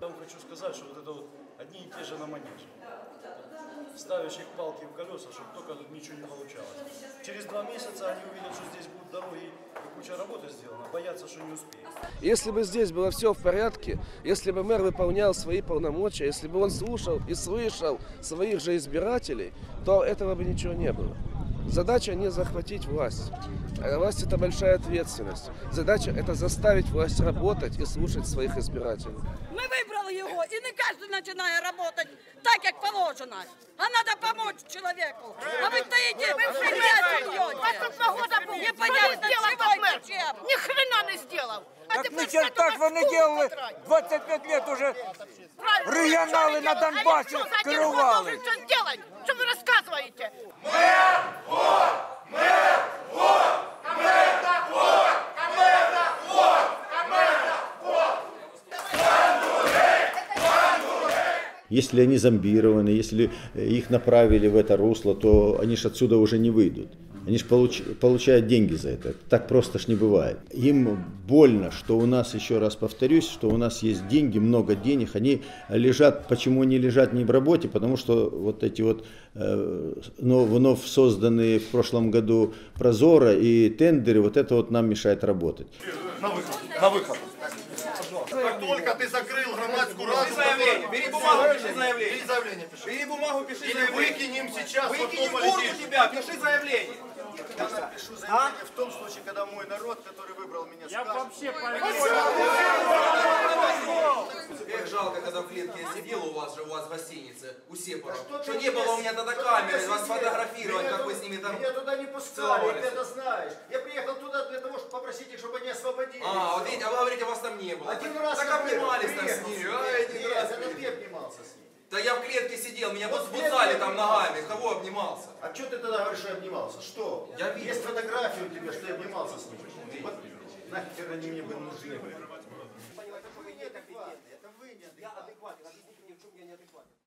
Я хочу сказать, что вот это вот одни и те же на манеже. Ставишь их палки в колеса, чтобы только тут ничего не получалось. Через два месяца они увидят, что здесь будут дороги и куча работы сделана, боятся, что не успеют. Если бы здесь было все в порядке, если бы мэр выполнял свои полномочия, если бы он слушал и слышал своих же избирателей, то этого бы ничего не было. Задача не захватить власть. А власть это большая ответственность. Задача это заставить власть работать и слушать своих избирателей. Ми вибрали його, і не кожен починає працювати так, як положено. А треба допомогти чоловіку. А ви стоїте, ви в шляпі Вас тут два года был. Непонятно, Что сделал чего этот мэр? и чем. Ни хрена не сделал. А Так теперь ни черта что ж вони делали 25 лет уже. регионалы на Донбассе керували. Если они зомбированы, если их направили в это русло, то они же отсюда уже не выйдут. Они же получ- получают деньги за это. Так просто ж не бывает. Им больно, что у нас, еще раз повторюсь, что у нас есть деньги, много денег. Они лежат, почему они лежат не в работе? Потому что вот эти вот э, но- вновь созданные в прошлом году прозора и тендеры, вот это вот нам мешает работать. На выход. На выход. Как только ты закрыл громадскую раду... заявление, бери бумагу, пиши заявление. Бери заявление, пиши. Бери бумагу, пиши Или заявление. выкинем сейчас, вот Выкинем то куртку тебя, пиши заявление. Я напишу заявление в том случае, когда мой народ, который выбрал меня, скажет... Эх, жалко, когда в клетке я сидел у вас же, у вас в гостинице, у Сепара. Что не было у меня тогда камеры, вас сфотографировать, как вы с ними там... Меня туда не пускали, ты это знаешь. Я приехал туда для того, чтобы попросить их, чтобы они освободили. А, вот видите, а вы говорите, вас там не было. Один раз Так обнимались там с ними, а, один раз. это ты обнимался с ним. Да я в клетке сидел, меня Вот сбуцали там ногами, кого обнимался? А что ты тогда говоришь, что я обнимался? Что? Я. Есть фотография у тебя, что я обнимался с ним. Вот нахер они мне были нужны.